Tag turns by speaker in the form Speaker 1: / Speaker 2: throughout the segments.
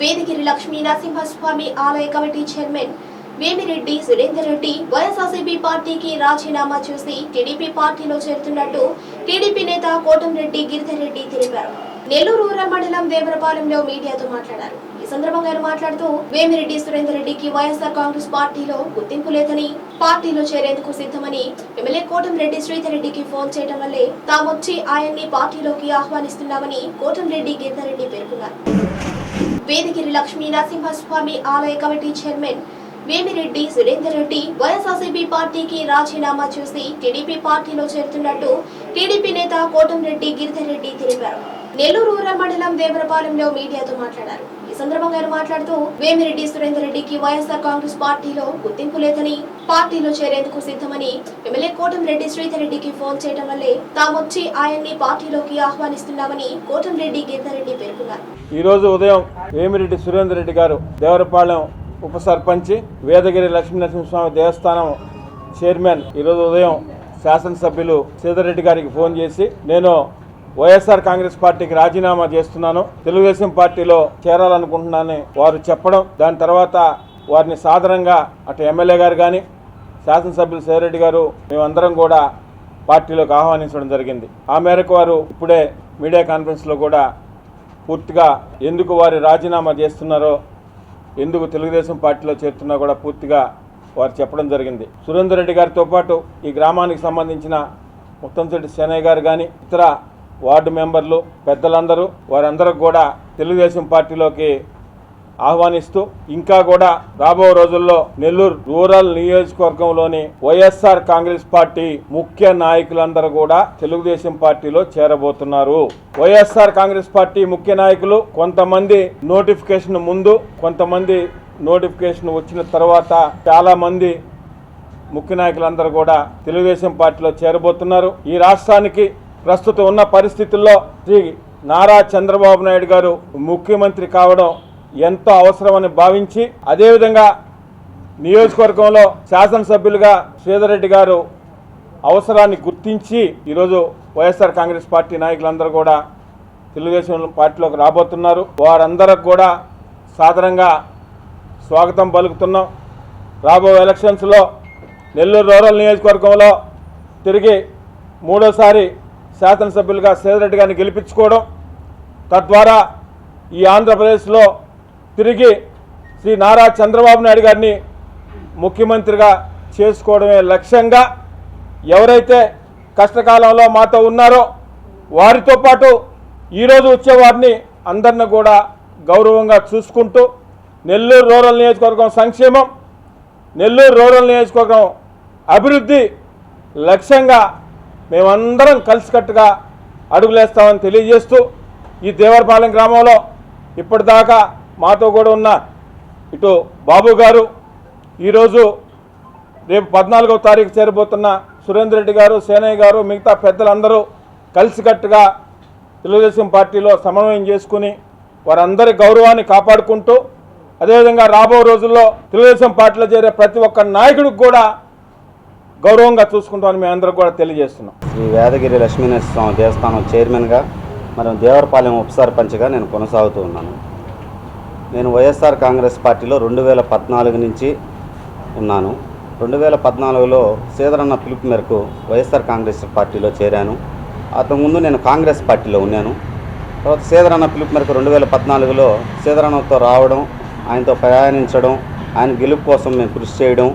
Speaker 1: వేదగిరి లక్ష్మీ నరసింహస్వామి ఆలయ committee chairman Vemireddy Surender Reddy YSRCP పార్టీకి రాజీనామా చేసి టీడీపీ పార్టీలో చేరుతున్నట్టు టీడీపీ నేత కోటంరెడ్డి గిరిధర్ రెడ్డి తెలిపారు. నెల్లూరు రూరల్ మండలం దేవరపాలెంలో మీడియాతో మాట్లాడారు. ఈ సందర్భంగా ఆయన మాట్లాడుతూ వేమిరెడ్డి సురేందర్ రెడ్డికి వైఎస్ఆర్ కాంగ్రెస్ పార్టీలో గుర్తింపు లేదని పార్టీలో చేరేందుకు సిద్ధమని ఎమ్మెల్యే కోటంరెడ్డి శ్రీధర్ రెడ్డికి ఫోన్ చేయడం వల్లే తామొచ్చి ఆయన్ని పార్టీలోకి ఆహ్వానిస్తున్నామని కోటంరెడ్డి గిరిధర్ రెడ్డి పేర్కొన్నారు. వేదగిరి లక్ష్మీ నరసింహస్వామి ఆలయ కమిటీ చైర్మన్ వేమిరెడ్డి సురేందర్ రెడ్డి వైఎస్ఆర్సీపీ పార్టీకి రాజీనామా చేసి టీడీపీ పార్టీలో చేరుతున్నట్టు టీడీపీ నేత కోటంరెడ్డి గిరిధర్ రెడ్డి తెలిపారు. నెల్లూరు రూరల్ మండలం దేవరపాలెంలో మీడియాతో మాట్లాడారు. ఈ సందర్భంగా ఆయన మాట్లాడుతూ వేమిరెడ్డి సురేందర్ రెడ్డికి వైఎస్ఆర్ కాంగ్రెస్ పార్టీలో గుర్తింపు లేదని పార్టీలో చేరేందుకు సిద్ధమని ఎమ్మెల్యే కోటంరెడ్డి శ్రీధర్ రెడ్డికి ఫోన్ చేయడం వల్లే తామొచ్చి ఆయన్ని పార్టీలోకి ఆహ్వానిస్తున్నామని కోటంరెడ్డి గిరిధర్ రెడ్డి పేర్కొన్నారు.
Speaker 2: ఈరోజు ఉదయం వేమిరెడ్డి సురేందర్ రెడ్డి గారు దేవరపాలెం ఉప సర్పంచి వేదగిరి లక్ష్మీనరసింహస్వామి దేవస్థానం చైర్మన్. ఈరోజు ఉదయం శాసనసభ్యులు సీతారెడ్డి గారికి ఫోన్ చేసి నేను వైఎస్ఆర్ కాంగ్రెస్ పార్టీకి రాజీనామా చేస్తున్నాను తెలుగుదేశం పార్టీలో చేరాలనుకుంటున్నానని వారు చెప్పడం దాని తర్వాత వారిని సాధారణంగా అటు ఎమ్మెల్యే గారు కానీ శాసనసభ్యులు సేరెడ్డి గారు మేమందరం కూడా పార్టీలోకి ఆహ్వానించడం జరిగింది. ఆ మేరకు వారు ఇప్పుడే మీడియా కాన్ఫరెన్స్లో కూడా పూర్తిగా ఎందుకు వారు రాజీనామా చేస్తున్నారో ఎందుకు తెలుగుదేశం పార్టీలో చేరుతున్నా కూడా పూర్తిగా వారు చెప్పడం జరిగింది. సురేందర్ రెడ్డి గారితో పాటు ఈ గ్రామానికి సంబంధించిన ముత్తంశెట్టి సేనయ్య గారు కానీ ఇతర వార్డు మెంబర్లు పెద్దలందరూ వారందరూ కూడా తెలుగుదేశం పార్టీలోకి ఆహ్వానిస్తూ ఇంకా కూడా రాబో రోజుల్లో నెల్లూరు రూరల్ నియోజకవర్గంలోని వైఎస్ఆర్ కాంగ్రెస్ పార్టీ ముఖ్య నాయకులందరూ కూడా తెలుగుదేశం పార్టీలో చేరబోతున్నారు. వైఎస్ఆర్ కాంగ్రెస్ పార్టీ ముఖ్య నాయకులు కొంతమంది నోటిఫికేషన్ ముందు కొంతమంది నోటిఫికేషన్ వచ్చిన తర్వాత చాలా మంది ముఖ్య నాయకులందరూ కూడా తెలుగుదేశం పార్టీలో చేరబోతున్నారు. ఈ రాష్ట్రానికి ప్రస్తుతం ఉన్న పరిస్థితుల్లో శ్రీ నారా చంద్రబాబు నాయుడు గారు ముఖ్యమంత్రి కావడం ఎంతో అవసరమని భావించి అదేవిధంగా నియోజకవర్గంలో శాసనసభ్యులుగా శ్రీధర్రెడ్డి గారు అవసరాన్ని గుర్తించి ఈరోజు వైఎస్ఆర్ కాంగ్రెస్ పార్టీ నాయకులందరూ కూడా తెలుగుదేశం పార్టీలోకి రాబోతున్నారు. వారందరికి కూడా సాధారణంగా స్వాగతం పలుకుతున్నాం రాబో ఎలక్షన్స్లో నెల్లూరు రూరల్ నియోజకవర్గంలో తిరిగి మూడోసారి శాసనసభ్యులుగా సేదరెడ్డి గారిని గెలిపించుకోవడం తద్వారా ఈ ఆంధ్రప్రదేశ్లో తిరిగి శ్రీ నారా చంద్రబాబు నాయుడు గారిని ముఖ్యమంత్రిగా చేసుకోవడమే లక్ష్యంగా ఎవరైతే కష్టకాలంలో మాతో ఉన్నారో వారితో పాటు ఈరోజు వచ్చేవారిని అందరిని కూడా గౌరవంగా చూసుకుంటూ నెల్లూరు రూరల్ నియోజకవర్గం సంక్షేమం నెల్లూరు రూరల్ నియోజకవర్గం అభివృద్ధి లక్ష్యంగా మేమందరం కలిసికట్టుగా అడుగులేస్తామని తెలియజేస్తూ ఈ దేవరపాలెం గ్రామంలో ఇప్పటిదాకా మాతో కూడా ఉన్న ఇటు బాబు గారు ఈరోజు రేపు పద్నాలుగవ తారీఖు చేరబోతున్న సురేందర్ రెడ్డి గారు సేనయ్య గారు మిగతా పెద్దలందరూ కలిసికట్టుగా తెలుగుదేశం పార్టీలో సమన్వయం చేసుకుని వారందరి గౌరవాన్ని కాపాడుకుంటూ అదేవిధంగా రాబో రోజుల్లో తెలుగుదేశం పార్టీలో చేరే ప్రతి ఒక్క నాయకుడికి కూడా గౌరవంగా చూసుకుంటామని మేము అందరూ కూడా తెలియజేస్తున్నాం.
Speaker 3: శ్రీ వేదగిరి లక్ష్మీనరస్వామి దేవస్థానం చైర్మన్గా మరి దేవరపాలెం ఉప సర్పంచ్గా నేను కొనసాగుతూ ఉన్నాను. నేను వైఎస్ఆర్ కాంగ్రెస్ పార్టీలో రెండు వేల పద్నాలుగు నుంచి ఉన్నాను. రెండు వేల పద్నాలుగులో సీదరన్న పిలుపు మేరకు వైఎస్ఆర్ కాంగ్రెస్ పార్టీలో చేరాను. అంతకుముందు నేను కాంగ్రెస్ పార్టీలో ఉన్నాను. తర్వాత సీదరన్న పిలుపు మేరకు రెండు వేల పద్నాలుగులో సీదరన్నతో రావడం ఆయనతో ప్రయాణించడం ఆయన గెలుపు కోసం మేము కృషి చేయడం.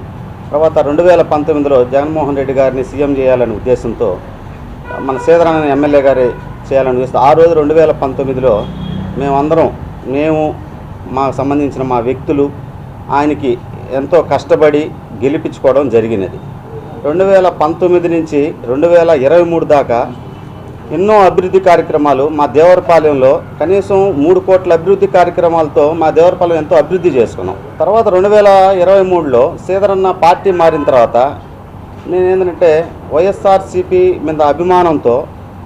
Speaker 3: తర్వాత రెండు వేల పంతొమ్మిదిలో జగన్మోహన్ రెడ్డి గారిని సీఎం చేయాలనే ఉద్దేశంతో మన సీదరన్న ఎమ్మెల్యే గారి చేయాలని ఉద్దేశం ఆ రోజు రెండు వేల పంతొమ్మిదిలో మేమందరం మేము మాకు సంబంధించిన మా వ్యక్తులు ఆయనకి ఎంతో కష్టపడి గెలిపించుకోవడం జరిగినది. రెండు వేల పంతొమ్మిది నుంచి రెండు వేల ఇరవై మూడు దాకా ఎన్నో అభివృద్ధి కార్యక్రమాలు మా దేవరపాలెంలో కనీసం మూడు కోట్ల అభివృద్ధి కార్యక్రమాలతో మా దేవరపాలెం ఎంతో అభివృద్ధి చేసుకున్నాం. తర్వాత రెండు వేల ఇరవై మూడులో సీదరన్న పార్టీ మారిన తర్వాత నేను ఏంటంటే వైఎస్ఆర్సీపీ మీద అభిమానంతో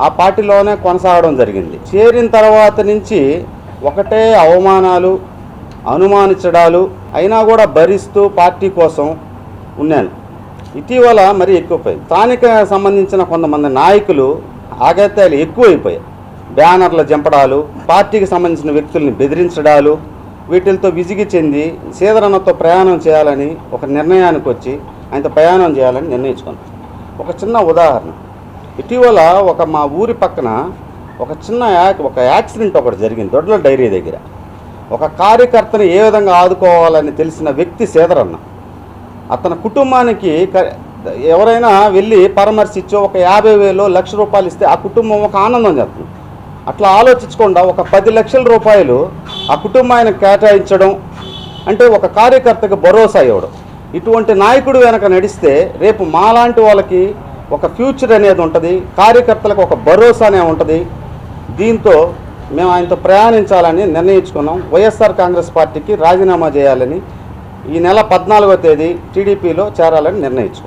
Speaker 3: ఆ పార్టీలోనే కొనసాగడం జరిగింది. చేరిన తర్వాత నుంచి ఒకటే అవమానాలు అనుమానించడాలు అయినా కూడా భరిస్తూ పార్టీ కోసం ఉన్నాను. ఇటీవల మరీ ఎక్కువపోయింది. స్థానిక సంబంధించిన కొంతమంది నాయకులు ఆగత్యాలు ఎక్కువైపోయాయి. బ్యానర్ల జంపడాలు పార్టీకి సంబంధించిన వ్యక్తుల్ని బెదిరించడాలు వీటితో విసిగి చెంది సీదరన్నతో ప్రయాణం చేయాలని ఒక నిర్ణయానికి వచ్చి ఆయనతో ప్రయాణం చేయాలని నిర్ణయించుకున్నాను ఒక చిన్న ఉదాహరణ. ఇటీవల ఒక మా ఊరి పక్కన ఒక చిన్న యాక్ ఒక యాక్సిడెంట్ ఒకటి జరిగింది దొడ్ల డైరీ దగ్గర. ఒక కార్యకర్తని ఏ విధంగా ఆదుకోవాలని తెలిసిన వ్యక్తి సేదరన్న. అతని కుటుంబానికి క- ఎవరైనా వెళ్ళి పరామర్శించో ఒక యాభై వేలు లక్ష రూపాయలు ఇస్తే ఆ కుటుంబం ఒక ఆనందం చేస్తుంది అట్లా ఆలోచించకుండా ఒక పది లక్షల రూపాయలు ఆ కుటుంబాన్ని కేటాయించడం అంటే ఒక కార్యకర్తకు భరోసా ఇవ్వడం. ఇటువంటి నాయకుడు వెనక నడిస్తే రేపు మాలాంటి వాళ్ళకి ఒక ఫ్యూచర్ అనేది ఉంటుంది కార్యకర్తలకు ఒక భరోసా అనే ఉంటుంది. దీంతో మేము ఆయనతో ప్రయాణించాలని నిర్ణయించుకున్నాం. వైఎస్ఆర్ కాంగ్రెస్ పార్టీకి రాజీనామా చేయాలని ఈ నెల పద్నాలుగో తేదీ టీడీపీలో చేరాలని నిర్ణయించుకున్నాం.